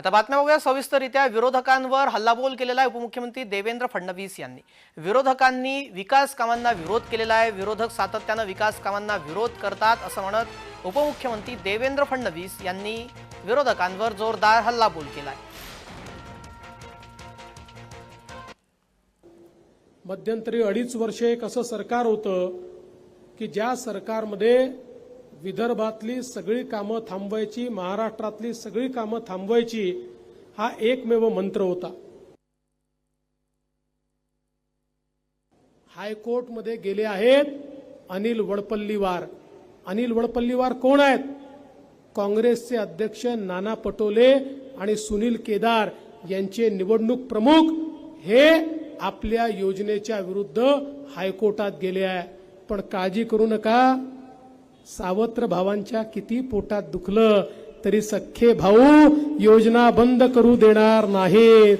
आता बातम्या बघूया. सविस्तररित्या विरोधकांवर हल्लाबोल केलेला आहे उपमुख्यमंत्री देवेंद्र फडणवीस यांनी. विरोधकांनी विकास कामांना विरोध केलेला आहे. विरोधक सातत्यानं विकास कामांना विरोध करतात असं म्हणत उपमुख्यमंत्री देवेंद्र फडणवीस यांनी विरोधकांवर जोरदार हल्लाबोल केला आहे मध्यंतरी अडीच वर्षे एक असं सरकार होतं की ज्या सरकारमध्ये विदर्भातली सगळी कामं थांबवायची महाराष्ट्रातली सगळी कामं थांबवायची हा एकमेव मंत्र होता. हायकोर्टमध्ये गेले आहेत अनिल वडपल्लीवार. अनिल वडपल्लीवार कोण आहेत? काँग्रेसचे अध्यक्ष नाना पटोले आणि सुनील केदार यांचे निवडणूक प्रमुख हे आपल्या योजनेच्या विरुद्ध हायकोर्टात गेले आहे. पण काळजी करू नका. सावत्र भावांच्या किती पोटात दुखलं तरी सख्खे भाऊ योजना बंद करू देणार नाहीत.